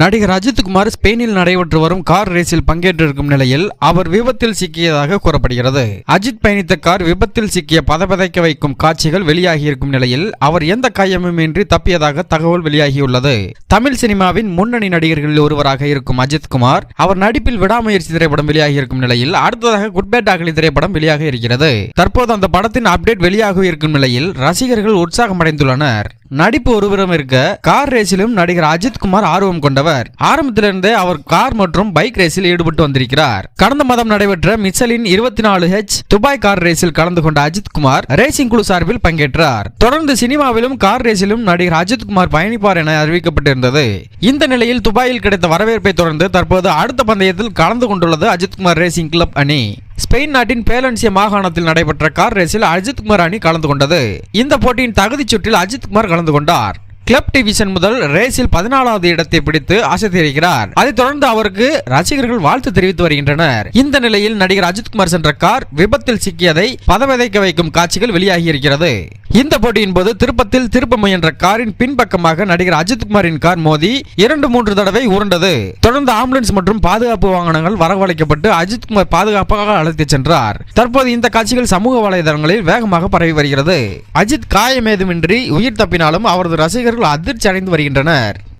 நடிகர் அஜித்குமார் ஸ்பெயினில் நடைபெற்று வரும் கார் ரேஸில் பங்கேற்றிருக்கும் நிலையில் அவர் விபத்தில் சிக்கியதாக கூறப்படுகிறது. அஜித் பயணித்த கார் விபத்தில் சிக்கிய பதபதைக்க வைக்கும் காட்சிகள் வெளியாகியிருக்கும் நிலையில் அவர் எந்த காயமுமின்றி தப்பியதாக தகவல் வெளியாகியுள்ளது. தமிழ் சினிமாவின் முன்னணி நடிகர்களில் ஒருவராக இருக்கும் அஜித்குமார் அவர் நடிப்பில் விடாமுயற்சி திரைப்படம் வெளியாகியிருக்கும் நிலையில் அடுத்ததாக குட்பேட் அகலி திரைப்படம் வெளியாக இருக்கிறது. தற்போது அந்த படத்தின் அப்டேட் வெளியாக இருக்கும் நிலையில் ரசிகர்கள் உற்சாகமடைந்துள்ளனர். நடிப்பு ஒருபுறம் இருக்க கார் ரேஸிலும் நடிகர் அஜித்குமார் ஆர்வம் கொண்டவர். ஆரம்பத்திலிருந்தே அவர் கார் மற்றும் பைக் ரேஸில் ஈடுபட்டு வந்திருக்கிறார். கடந்த மாதம் நடைபெற்ற மிச்சலின் இருபத்தி நாலு ஹெச் துபாய் கார் ரேஸில் கலந்து கொண்ட அஜித்குமார் ரேசிங் குழு சார்பில் பங்கேற்றார். தொடர்ந்து சினிமாவிலும் கார் ரேஸிலும் நடிகர் அஜித்குமார் பயணிப்பார் என அறிவிக்கப்பட்டிருந்தது. இந்த நிலையில் துபாயில் கிடைத்த வரவேற்பை தொடர்ந்து தற்போது அடுத்த பந்தயத்தில் கலந்து கொண்டுள்ளது அஜித்குமார் ரேசிங் கிளப் அணி. ஸ்பெயின் நாட்டின் பேலன்சிய மாகாணத்தில் நடைபெற்ற கார் ரேஸில் அஜித் குமார் அணி கலந்து கொண்டது. இந்த போட்டியின் தகுதிச் சுற்றில் அஜித் குமார் கலந்து கொண்டார். கிளப் டிவிஷன் முதல் ரேஸில் பதினாலாவது இடத்தை பிடித்து அசைத்திருக்கிறார் அதைத் தொடர்ந்து அவருக்கு ரசிகர்கள் வாழ்த்து தெரிவித்து வருகின்றனர். இந்த நிலையில் நடிகர் அஜித்குமார் சென்ற கார் விபத்தில் சிக்கியதை பதவிதைக்க வைக்கும் காட்சிகள் வெளியாகியிருக்கிறது. இந்த போட்டியின் போது திருப்பத்தில் திருப்ப முயன்ற காரின் பின்பக்கமாக நடிகர் அஜித்குமாரின் கார் மோதி இரண்டு மூன்று தடவை உருண்டது. தொடர்ந்து ஆம்புலன்ஸ் மற்றும் பாதுகாப்பு வாகனங்கள் வரவழைக்கப்பட்டு அஜித்குமார் பாதுகாப்பாக அழைத்துச் சென்றார். தற்போது இந்த காட்சிகள் சமூக வலைதளங்களில் வேகமாக பரவி வருகிறது. அஜித் காயமேதுமின்றி உயிர் தப்பினாலும் அவரது ரசிகர் ரசிகர்கள் அதிர்ச்சி அடைந்து வருகின்றனர்.